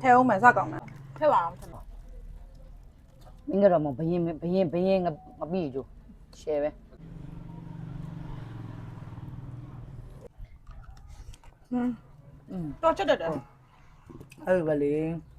ထဲအောင်မယ်စကောင်းမယ်ထဲပါအောင်ထဲပါမင်းကတော့မဘရင်ဘရင်ဘရင်ငမပြီးကြိုရှယ်ပဲဟင်းอืมတော့ချက်တက်တယ်အဲ့ဒါလေဟင်းဖူဘလော့ကပါဆို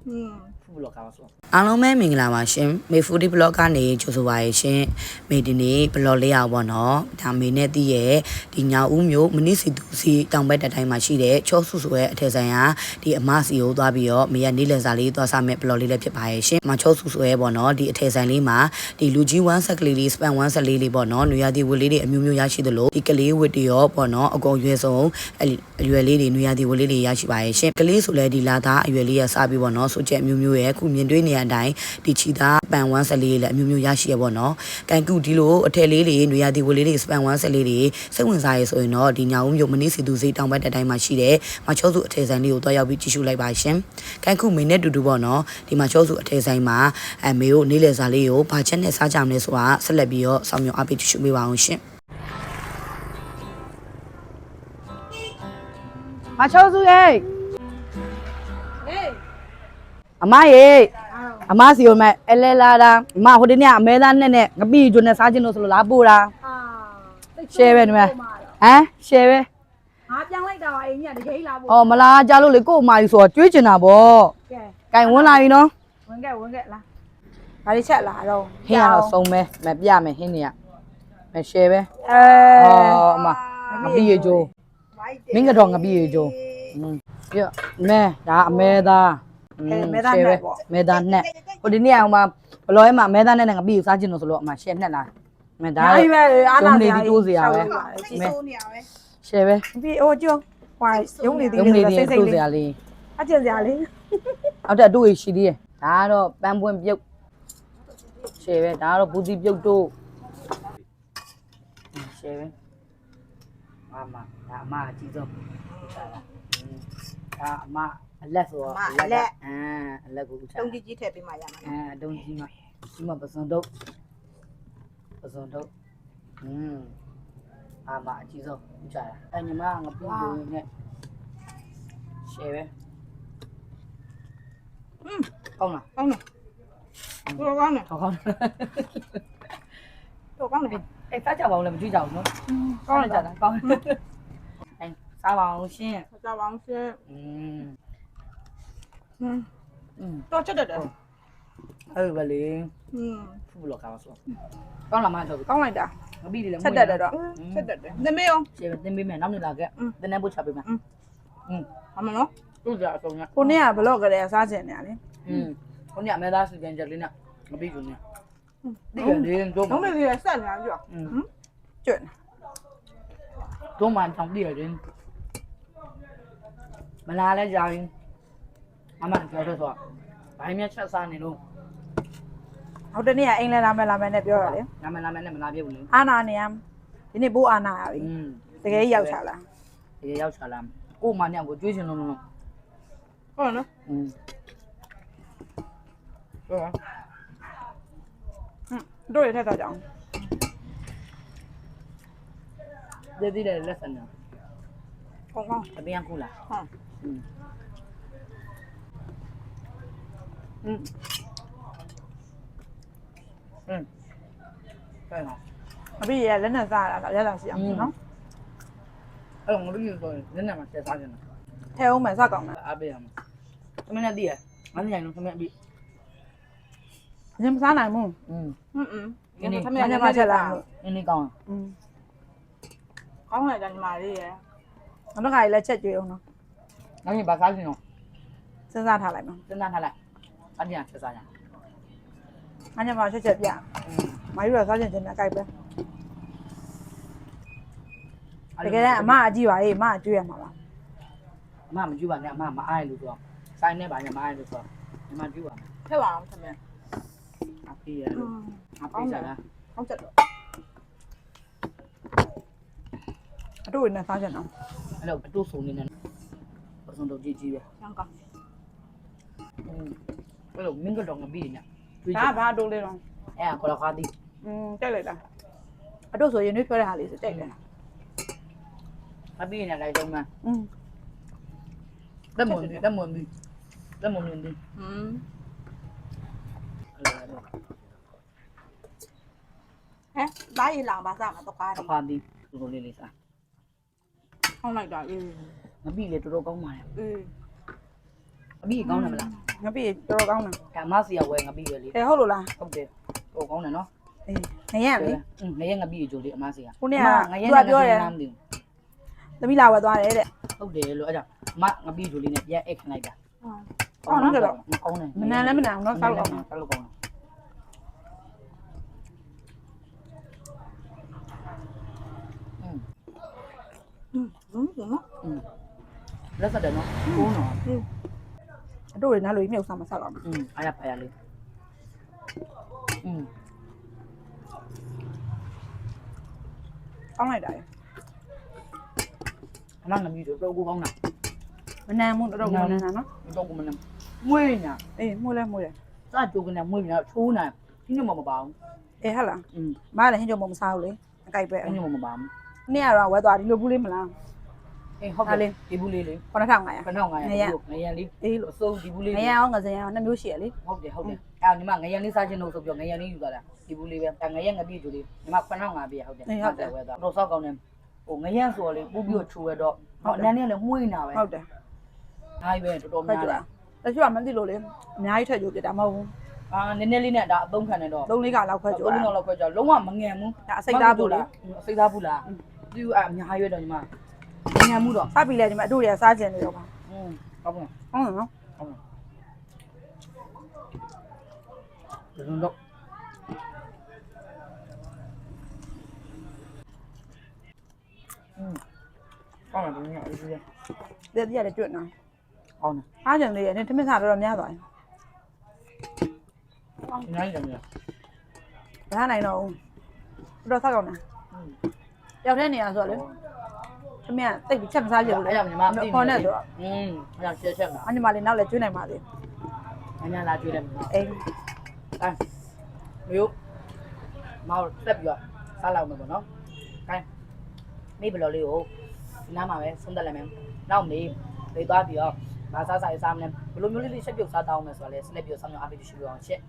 အားလုံးပဲမင်္ဂလာပါရှင်မေဖူဒီဘလော့ကနေကြိုဆိုပါရရှင်မေဒီနေ့ဘလော့လေးအောင်ပေါ့နော်ဒါမေနဲ့တည်ရဲ့ဒီညောင်ဦးမျိုးမနိစီတူစီတောင်ဘက်တက်တိုင်းမှာရှိတဲ့ချောဆူဆိုရဲ့အထက်ဆိုင်ဟာဒီအမစီကိုသွားပြီးတော့မေရနေလည်စာလေးသွားစားမဲ့ဘလော့လေးလည်းဖြစ်ပါရဲ့ရှင်မချောဆူဆိုရဲ့ပေါ့နော်ဒီအထက်ဆိုင်လေးမှာဒီလူကြီး1ဆက်ကလေးလေးစပန်1ဆက်လေးလေးပေါ့နော်နွေရသည့်ဝတ်လေးတွေအမျိုးမျိုးရရှိသလိုဒီကလေးဝတ်တွေရောပေါ့နော်အကုန်ရွယ်စုံအဲ့အရွယ်လေးတွေနွေရသည့်ဝတ်လေးတွေရရှိပါရဲ့ရှင်ကလေးဆိုလဲဒီလာသားအရွယ်လေးရစပြီးပေါ့နော်ဆိုချက်အမျိုးမျိုးရဲ့ခုမြင်တွေ့နေရတဲ့အတိုင်းဒီချီသားပန်1ဆက်လေးလည်းအမျိုးမျိုးရရှိရပေါ့နော်ကန်ကူဒီလိုအထက်လေးတွေနွေရသည့်ဝတ်လေးတွေစပန်1ဆက်လေးတွေစိတ်ဝင်စားရဆိုရင်တော့ဒီညာဦးမြို့မနီးစီသူစိတ်တောင်ဘက်တက်တိုင်းမှာရှိတဲ့မချောစုအထက်ဆိုင်လေးကိုတွားရောက်ပြီးကြည့်ရှုလိုက်ပါရှင်ကန်ကူမင်းနဲ့တူတူပေါ့နော်ဒီမချောစုအထက်ဆိုင်မှာအမေကိုနေလေစာလေးကိုဘာချက်နဲ့စားကြမလဲဆိုတာဆက်လက်ပြီးတော့ဆောင်းမြောင်အပိတ်ကြည့်ရှုပေးပါအောင်ရှင်မချောစုရဲ့ဟေး အမရဲ့အားအမစီကိုမဲ့အလဲလာတာအမဟိုဒီနေ့အမဲသားနဲ့နဲ့ငပိဂျွန်းနဲ့စားခြင်းလို့ဆိုလို့လာပို့တာအာရှယ်ပဲဒီမှာဟမ်ရှယ်ပဲငါပြောင်းလိုက်တာပါအင်းကြီးကတကယ်လာဖို့အော်မလားကြလို့လေကို့အမကြီးဆိုတော့ကျွေးကျင်တာဗောကဲကင်ဝင်လာပြီနော်ဝင်ခဲ့ဝင်ခဲ့လားဘာလေးချက်လာတော့ဟင်းကတော့စုံပဲမပြမယ်ဟင်းတွေကမရှယ်ပဲအဲအော်အမငပိရေကျိုးမင်းကတော့ငပိရေကျိုးอืมပြမဲဒါအမဲသား မဲသားနဲ့ဟိုဒီနေ့အောင်မဘလောရဲ့မှာမဲသားနဲ့ငပိကိုစားခြင်းလို့ဆိုလို့အမရှယ်နဲ့လားမဲဒါဒါပဲအားနာနေပြီးတိုးစရာပဲကြီးစိုးနေရပဲရှယ်ပဲပြီးဟိုကျုံဟိုရုံးနေသေးရုံးနေတယ်သေးစိတ်စိတ်တိုးစလေးရာလေးအကျင့်စရာလေးအောက်တက်အတူရရှိသေးတယ်ဒါကတော့ပန်းပွင့်ပြုတ်ရှယ်ပဲဒါကတော့ဘူးစီပြုတ်တို့ရှယ်ပဲအမဒါအမအကြီးဆုံးဒါအမ အလက်ဆိုတော့အမ်အလက်ကိုဥချာ တုံးကြီးကြီးထည့်ပေးမှရမှာ အဲအတုံးကြီးမကြီးမပစုံတော့ပစုံတော့อืมအမအကြီးဆုံးဥချာအဲညီမငပူလို့နဲ့ရှယ်ပဲ อืม ကောင်းလား ကောင်းတယ်တော်ကောင်းတယ် ကောင်းကောင်း တော်ကောင်းတယ် အဲစားကြပါဦးလည်းမကြည့်ကြဘူးနော် ကောင်းတယ် ကြတာကောင်းအဲစားပါအောင်ရှင်း ကြောက်အောင်ရှင်း อืม อืม อืม တော့ချက်တက်တယ် အဲ့ဒါလေ อืม ဖူလောကပါဆိုကောင်းလားမတော့ ကောင်းလိုက်တာ ငပိတွေလည်း ချက်တက်တယ်တော့ချက်တက်တယ်သမီးရော ရှင်းတင်ပေးမယ်နောက်နေ့လာခဲ့တင်းနေဖို့ချပေးမယ်อืม အမနော် သူ့ကြအဆုံးည ကိုနေ့ကဘလော့ကလေးစားချင်နေရလေ อืมခုနကအမဲသားစီပြန်ချက်လေးနဲ့ငပိကုန်နေဒီကလေးတော့ လုံးလေးလေးဆက်နေကြွ อืม ကျွတ် တော့မှတောင်းပြရတယ်မလာလဲကြာရင် အမပြောတော့ဆိုဘိုင်းမြချက်စားနေလို့ ဟုတ်တနေ့ကအိမ်လဲလာမယ်လာမယ်နဲ့ပြောရလေ နာမည်နာမည်နဲ့မလာပြဘူးလေ အာနာနေရဒီနေ့ဘိုးအာနာရပြီ อืม တကယ်ရောက်ချလာ ဒီရောက်ချလာကို့မညောင်ကိုကျွေးချင်လို့လို့ ဟုတ်နော် อืมဟုတ်ပါ တို့ရထက်တော့ကြောင်း ဒီဒီလည်းလက်စံနာ ကောင်းကောင်း အပြင်ကူလာ ဟုတ် อืม อืมอืมဟုတ်လား အဖေရလက်နဲ့စားရတာရတာရှိအောင်နော် အဲ့တော့ငါတို့ဆိုရင်လက်နဲ့မှဆက်စားကြတယ် ထဲအောင်မယ်စကောင်းမယ် အားပေးရမှာသမင်းနဲ့တည်းရငါညိုင်လုံးသမင်းအပြီး ရင်မစားနိုင်ဘူး อืม อืมอืมဒီနေ့သမီးညမချက်လာလို့ နင်းနေကောင်း อืมကောင်းလိုက်တာညီမလေးရနောက်တစ်ခါလည်းချက်ကြွေးအောင်နော် ငါညဘာစားချင်တော့ စဉ်းစားထားလိုက်မယ် စဉ်းစားထားလိုက် အညာချက်စားရအောင်။အညာမှာချက်ချက်ပြ။မာယူကစားချင်ချင်နဲ့အကြိုက်ပဲ။တကယ်တမ်းအမအကြည့်ပါလေအမအကြည့်ရမှာပါ။အမမကြည့်ပါနဲ့အမမအားရလို့ပြော။ဆိုင်နဲ့ပါညမအားရလို့ပြော။ညီမကြည့်ပါမယ်။ဖက်ပါအောင်သမီး။အဖေရလို့အဖေစားလား။ဟုတ်တယ်တော့။အတို့နဲ့စားချင်အောင်။အဲ့တော့အတို့စုံနေနဲ့ပစုံတို့ကြည့်ကြည့်ပဲ။ဟောင်းကောင်း။အင်း Kalau minggu dong ngebi nya. Ah, ba dong le dong. Eh, kalau kadi. Hmm, cai le dah. Aduh, so ini pula hal itu cai le. Abi nya lai dong mah. Hmm. Dah mon, dah mon bi. Dah mon ni. Hmm. Eh, bai lang ba sa ma to kadi. Kadi. Dulu lili sa. Không lại đợi. Nó bị đồ công mà. Ừ. Nó bị là mà. င်းပါတယ် အေး အမိကောင်းတယ်မလား ငါပြေတော်တော်ကောင်းတာ ဒါမစီရဝဲငပိရလေ ဟဲ့ဟုတ်လို့လား ဟုတ်တယ်ဟိုကောင်းတယ်နော် အေးငရံလေ อืมငရဲငပိရကြိုလေးအမစီရ ခုနေ့က ငရဲ သူကပြောတယ် နားမသိ သမီးလာဝယ်သွားတယ်တဲ့ ဘူးဟုတ်တယ်လို့အဲ့ဒါမငပိကြိုလေးနဲ့ပြန်အိတ်ခလိုက်တာ အော်နော်ကတော့ ကောင်းတယ် မနန်းလည်းမနန်းဘူးနော်ဆောက်အောင် ဆောက်လို့ကောင်းတယ်อืม ဟင်းဟင်းနော် อืมလက်ဆက်တယ်နော်ကိုးနော် အ တို့ရနားလို့မြုပ်စားမဆောက်အောင် อืมအားရပါရလေးอืม ကောင်းလိုက်တာရ အမငပိကြိုတော့ကိုကောင်းတာ မနန်းမှုတော်တော်မနန်းတာနော် တော့ကိုမနဲ့မွေးညာ အေးမှုလဲမှုလဲ စကြိုကနေမွေးညာချိုးနေဒီညမမပါဘူး အေးဟဟလား อืม မလည်းဟင်းကြုံမမစားဘူးလေအကြိုက်ပဲ အဲ့ညမမပါဘူး နေ့ကတော့ဝယ်သွားဒီလိုဘူးလေးမလား အေးဟုတ်တယ်ဒီဘူးလေးလေး9500ခဏငါရငရန်လေးအေးလို့အစိုးဒီဘူးလေးငရံအောင်ငစင်အောင်နှစ်မျိုးရှိရလေဟုတ်တယ်ဟုတ်တယ်အဲ့ဒီမှာငရန်လေးစားခြင်းလို့ဆိုပြီးငရန်လေးယူသွားတာဒီဘူးလေးပဲငရန်ငပြည့်ကြိုလေးဒီမှာ9500ပြဟုတ်တယ်ဝယ်သွားတော့စောက်ကောင်းတယ်ဟိုငရန်ဆိုတော့လေပို့ပြီးချိုးရတော့ဟောနန်းနဲ့လည်းမှုနေတာပဲဟုတ်တယ်အားပဲတော်တော်ဖက်များကြတာတချို့ကမသိလို့လေအများကြီးထည့်ကြိုပြတာမဟုတ်ဘူးအာနည်းနည်းလေးနဲ့ဒါအသုံးခံနေတော့သုံးလေးကလောက်ခွဲကြိုသုံးတာလုံးလောက်ခွဲကြလုံးဝမငန်ဘူးဒါအစိတ်သားဘူးလေအစိတ်သားဘူးလားသူအများရွက်တော့ညီမ ငန်မှုတော့ စပြီလေဒီမှာအတို့တွေကစားကျင်နေတော့ပါ อืมဟုတ်ကဲ့ ဟုတ်တယ်နော် ဟုတ်ကဲ့ဒီလိုတော့อืมဟုတ်တယ်ဒီနေ့အေးအေး တဲ့တည်းရတယ်ကျွတ်နော် ဟုတ်တယ် အားကျင်လေးရနေထမင်းစားတော့များသွားတယ် ဒီနေ့လည်းမြင် မထားနိုင်တော့ဘူးတော့ဆောက်အောင်လား อืม ရောက်တဲ့နေရာဆိုတော့လေ ထမင်းကတိတ်ပြီးချက်မစားကြဘူးလေအဲ့ဒါညီမသိခေါ်နေဆိုတော့อืมအဲ့ဒါချက်ချက်မှာအညီမလေးနောက်လည်းကျွေးနိုင်ပါသေးအညာလာကြွေးတယ်အေးအဲမျိုးမောက်တက်ပြီးတော့စားလောက်မယ်ပေါ့နော်အဲမိဘလော်လေးကိုဒီနားမှာပဲဆုံးသက်လိုက်မယ်နောက်မေးလေသွားပြီးတော့မစားစားစားမလဲဘလိုမျိုးလေးလေးချက်ပြုတ်စားတောင်းမယ်ဆိုတော့လေစလက်ပြုတ်ဆောင်ရအားပေးရှိလို့အောင်ချက်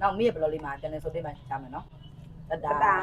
နောက်မေးဘလော်လေးမှာပြန်လဲဆိုပေးမှကြားမယ်နော်တတတတာ